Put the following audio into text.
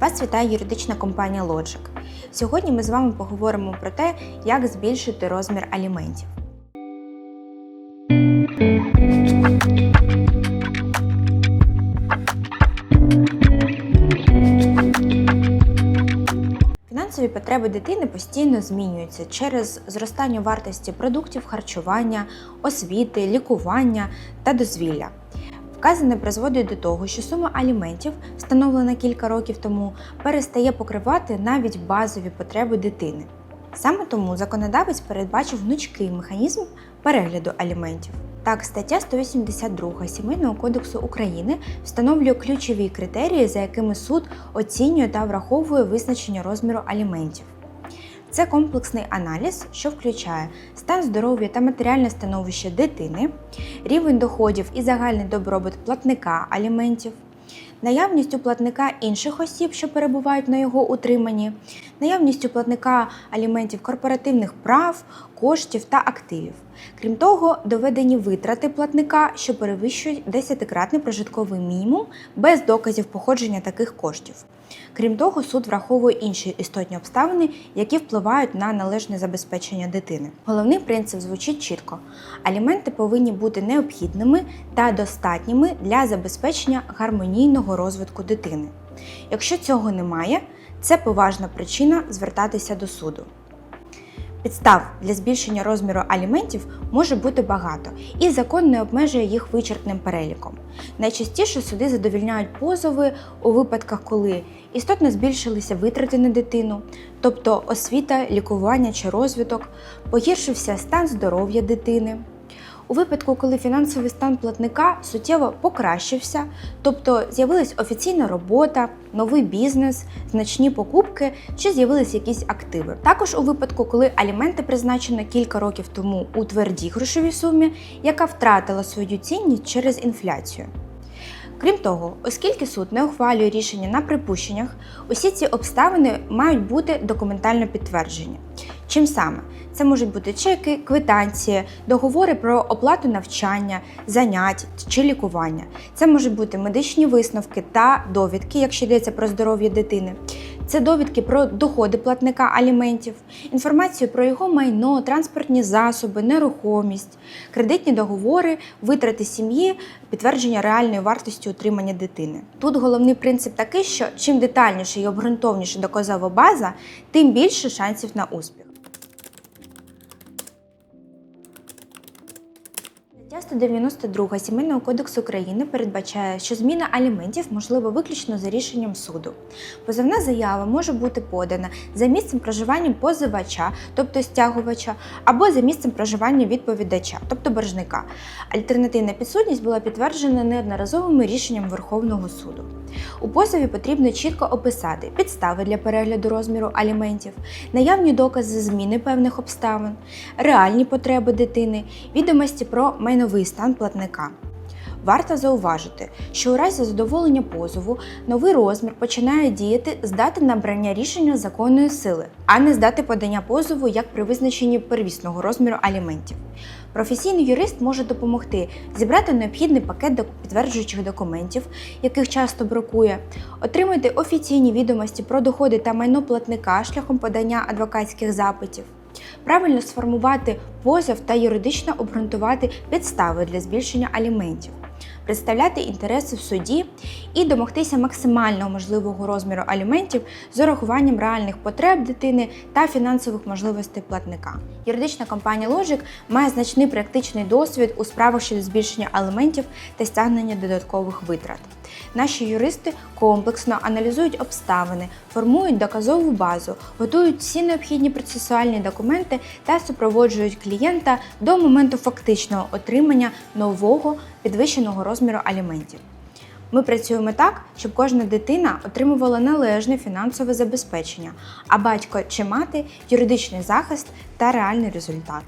Вас вітає юридична компанія Logic. Сьогодні ми з вами поговоримо про те, як збільшити розмір аліментів. Фінансові потреби дитини постійно змінюються через зростання вартості продуктів харчування, освіти, лікування та дозвілля. Вказане призводить до того, що сума аліментів, встановлена кілька років тому, перестає покривати навіть базові потреби дитини. Саме тому законодавець передбачив гнучкий механізм перегляду аліментів. Так, стаття 182 Сімейного кодексу України встановлює ключові критерії, за якими суд оцінює та враховує визначення розміру аліментів. Це комплексний аналіз, що включає стан здоров'я та матеріальне становище дитини, рівень доходів і загальний добробут платника аліментів, наявність у платника інших осіб, що перебувають на його утриманні, наявність у платника аліментів корпоративних прав, коштів та активів. Крім того, доведені витрати платника, що перевищують 10-кратний прожитковий мінімум без доказів походження таких коштів. Крім того, суд враховує інші істотні обставини, які впливають на належне забезпечення дитини. Головний принцип звучить чітко: аліменти повинні бути необхідними та достатніми для забезпечення гармонійного розвитку дитини. Якщо цього немає, це поважна причина звертатися до суду. Підстав для збільшення розміру аліментів може бути багато, і закон не обмежує їх вичерпним переліком. Найчастіше суди задовільняють позови у випадках, коли істотно збільшилися витрати на дитину, тобто освіта, лікування чи розвиток, погіршився стан здоров'я дитини. У випадку, коли фінансовий стан платника суттєво покращився, тобто з'явилась офіційна робота, новий бізнес, значні покупки чи з'явились якісь активи. Також у випадку, коли аліменти призначено кілька років тому у твердій грошовій сумі, яка втратила свою цінність через інфляцію. Крім того, оскільки суд не ухвалює рішення на припущеннях, усі ці обставини мають бути документально підтверджені. Чим саме? Це можуть бути чеки, квитанції, договори про оплату навчання, занять чи лікування. Це можуть бути медичні висновки та довідки, якщо йдеться про здоров'я дитини. Це довідки про доходи платника аліментів, інформацію про його майно, транспортні засоби, нерухомість, кредитні договори, витрати сім'ї, підтвердження реальної вартості утримання дитини. Тут головний принцип такий, що чим детальніше і обґрунтовніше доказова база, тим більше шансів на успіх. Стаття 192 Сімейного кодексу України передбачає, що зміна аліментів можлива виключно за рішенням суду. Позовна заява може бути подана за місцем проживання позивача, тобто стягувача, або за місцем проживання відповідача, тобто боржника. Альтернативна підсудність була підтверджена неодноразовими рішенням Верховного суду. У позові потрібно чітко описати підстави для перегляду розміру аліментів, наявні докази зміни певних обставин, реальні потреби дитини, відомості про майновий стан платника. Варто зауважити, що у разі задоволення позову новий розмір починає діяти з дати набрання рішення законної сили, а не з дати подання позову як при визначенні первісного розміру аліментів. Професійний юрист може допомогти зібрати необхідний пакет підтверджуючих документів, яких часто бракує, отримати офіційні відомості про доходи та майно платника шляхом подання адвокатських запитів, правильно сформувати позов та юридично обґрунтувати підстави для збільшення аліментів, представляти інтереси в суді і домогтися максимально можливого розміру аліментів з урахуванням реальних потреб дитини та фінансових можливостей платника. Юридична компанія Logic має значний практичний досвід у справах щодо збільшення аліментів та стягнення додаткових витрат. Наші юристи комплексно аналізують обставини, формують доказову базу, готують всі необхідні процесуальні документи та супроводжують клієнта до моменту фактичного отримання нового підвищеного розміру аліментів. Ми працюємо так, щоб кожна дитина отримувала належне фінансове забезпечення, а батько чи мати юридичний захист та реальний результат.